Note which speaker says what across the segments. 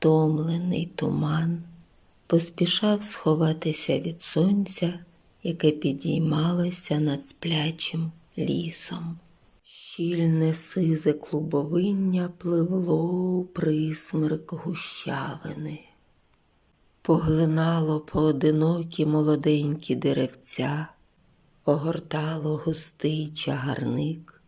Speaker 1: втомлений туман поспішав сховатися від сонця, яке підіймалося над сплячим лісом. Щільне сизе клубовиння пливло у присмерк гущавини, поглинало поодинокі молоденькі деревця, огортало густий чагарник,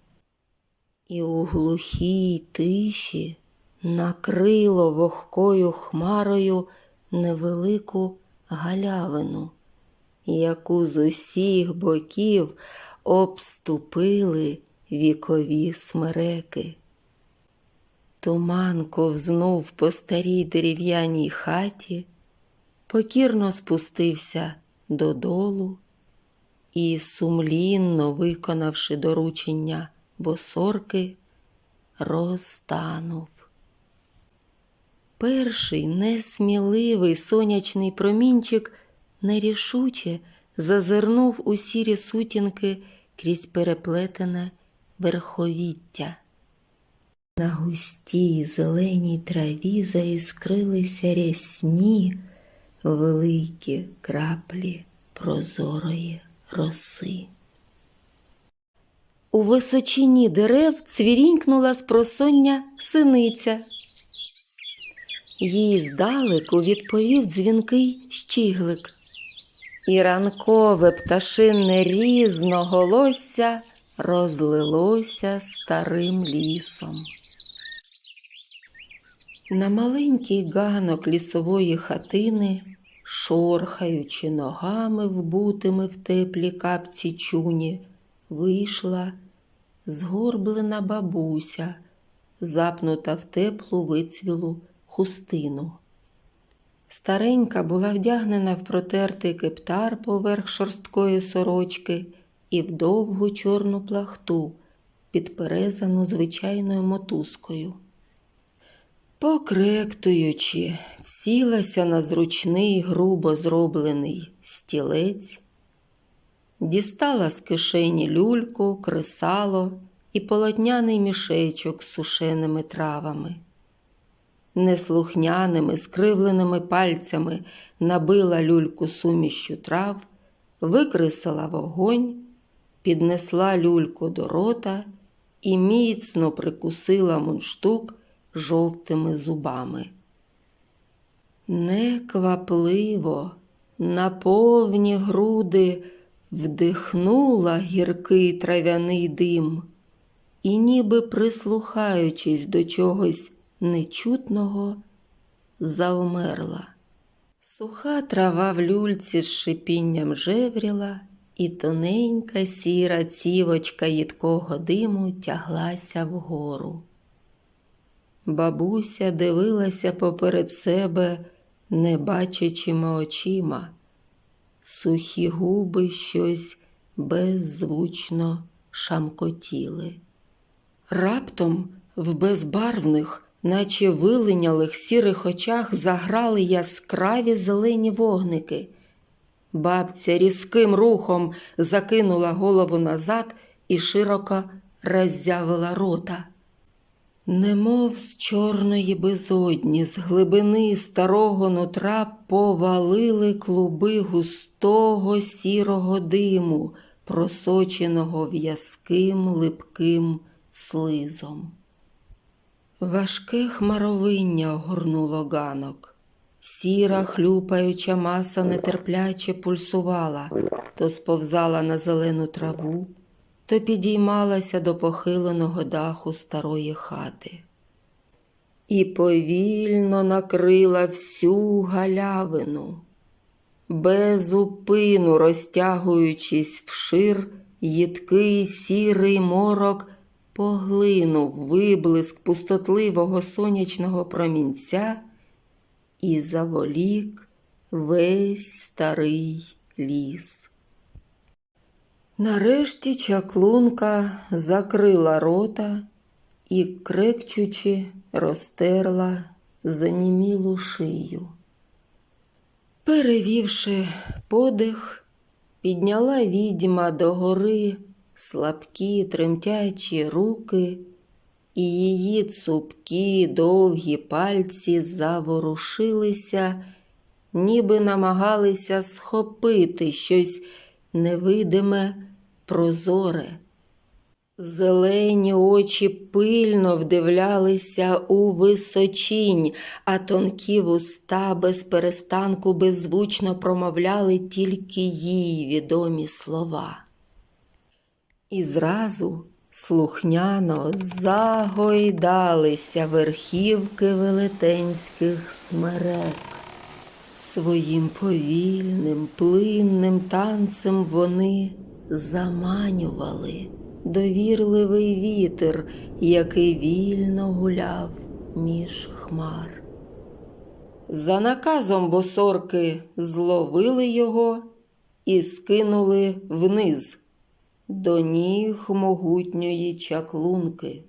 Speaker 1: і у глухій тиші накрило вогкою хмарою невелику галявину, яку з усіх боків обступили вікові смереки. Туман ковзнув по старій дерев'яній хаті, покірно спустився додолу і, сумлінно виконавши доручення босорки, розтанув. Перший несміливий сонячний промінчик нерішуче зазирнув у сірі сутінки крізь переплетене верховіття. На густій зеленій траві заіскрилися рясні великі краплі прозорої роси. У височині дерев цвірінькнула з просоння синиця. Їй здалеку відповів дзвінкий щіглик. І ранкове пташинне різноголосся розлилося старим лісом. На маленький ганок лісової хатини, шорхаючи ногами, вбутими в теплі капці чуні, вийшла згорблена бабуся, запнута в теплу вицвілу хустину. Старенька була вдягнена в протертий кептар поверх шорсткої сорочки і в довгу чорну плахту, підперезану звичайною мотузкою. Покректуючи, сілася на зручний грубо зроблений стілець, дістала з кишені люльку, кресало і полотняний мішечок з сушеними травами неслухняними, скривленими пальцями набила люльку сумішю трав, викресала вогонь, піднесла люльку до рота і міцно прикусила мундштук жовтими зубами. Неквапливо, на повні груди вдихнула гіркий трав'яний дим і, ніби прислухаючись до чогось нечутного завмерла. Суха трава в люльці з шипінням жевріла, і тоненька сіра цівочка їдкого диму тяглася вгору. Бабуся дивилася поперед себе небачачими очима, сухі губи щось беззвучно шамкотіли. Раптом в безбарвних наче вилинялих сірих очах заграли яскраві зелені вогники. Бабця різким рухом закинула голову назад і широко роззявила рота. Немов з чорної безодні, з глибини старого нутра повалили клуби густого сірого диму, просоченого в'язким липким слизом. Важке хмаровиння огорнуло ганок. Сіра, хлюпаюча маса нетерпляче пульсувала, то сповзала на зелену траву, то підіймалася до похиленого даху старої хати. І повільно накрила всю галявину, безупину розтягуючись вшир, їдкий сірий морок поглинув виблиск пустотливого сонячного промінця і заволік весь старий ліс. Нарешті чаклунка закрила рота і, крекчучи, розтерла занімілу шию. Перевівши подих, підняла відьма догори слабкі тремтячі руки і її цупкі довгі пальці заворушилися, ніби намагалися схопити щось невидиме, прозоре. Зелені очі пильно вдивлялися у височінь, а тонкі вуста без перестанку беззвучно промовляли тільки їй відомі слова. І зразу слухняно загойдалися верхівки велетенських смерек. Своїм повільним, плинним танцем вони заманювали довірливий вітер, який вільно гуляв між хмар. За наказом босорки зловили його і скинули вниз до ніг могутньої чаклунки.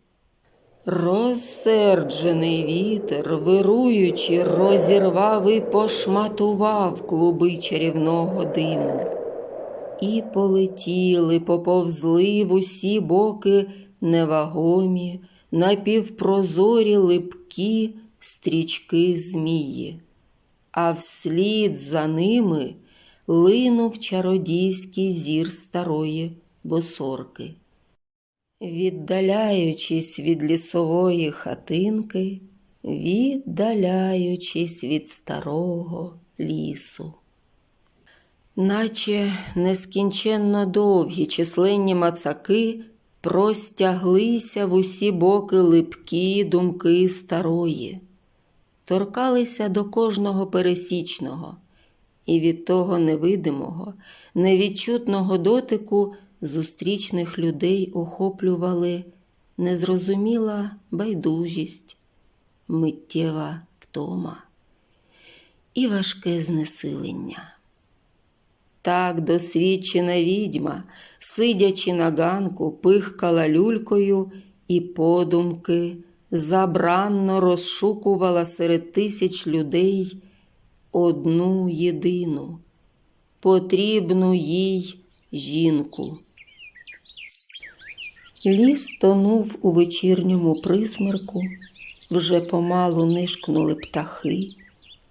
Speaker 1: Розсерджений вітер, вируючи, розірвав і пошматував клуби чарівного диму. І полетіли, поповзли в усі боки невагомі, напівпрозорі липкі стрічки змії, а вслід за ними линув чародійський зір старої босорки. Віддаляючись від лісової хатинки, віддаляючись від старого лісу. Наче нескінченно довгі численні мацаки простяглися в усі боки липкі думки старої, торкалися до кожного пересічного, і від того невидимого, невідчутного дотику зустрічних людей охоплювали незрозуміла байдужість, миттєва втома і важке знесилення. Так досвідчена відьма, сидячи на ганку, пихкала люлькою і подумки забранно розшукувала серед тисяч людей одну єдину, потрібну їй жінку. Ліс тонув у вечірньому присмерку, вже помалу нишкнули птахи.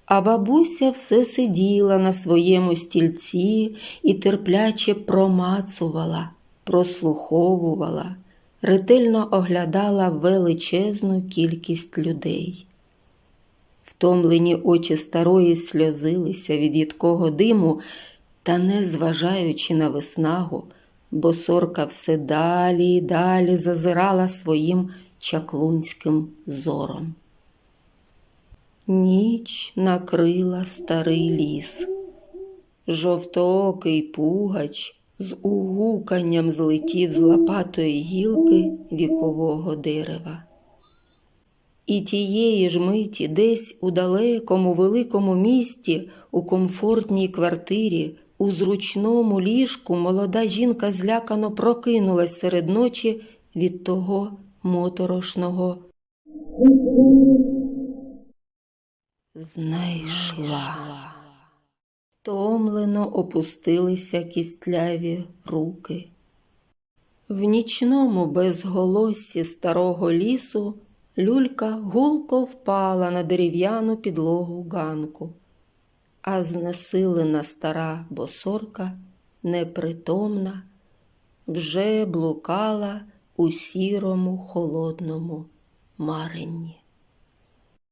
Speaker 1: А бабуся все сиділа на своєму стільці і терпляче промацувала, прослуховувала, ретельно оглядала величезну кількість людей. Втомлені очі старої сльозилися від їдкого диму, та, не зважаючи на виснагу, бо сорка все далі й далі зазирала своїм чаклунським зором. Ніч накрила старий ліс. Жовтоокий пугач з угуканням злетів з лопатої гілки вікового дерева. І тієї ж миті десь у далекому великому місті, у комфортній квартирі, у зручному ліжку молода жінка злякано прокинулась серед ночі від того моторошного Знайшла. Втомлено опустилися кістляві руки. В нічному безголоссі старого лісу люлька гулко впала на дерев'яну підлогу ганку, а знесилена стара босорка, непритомна, вже блукала у сірому холодному маренні.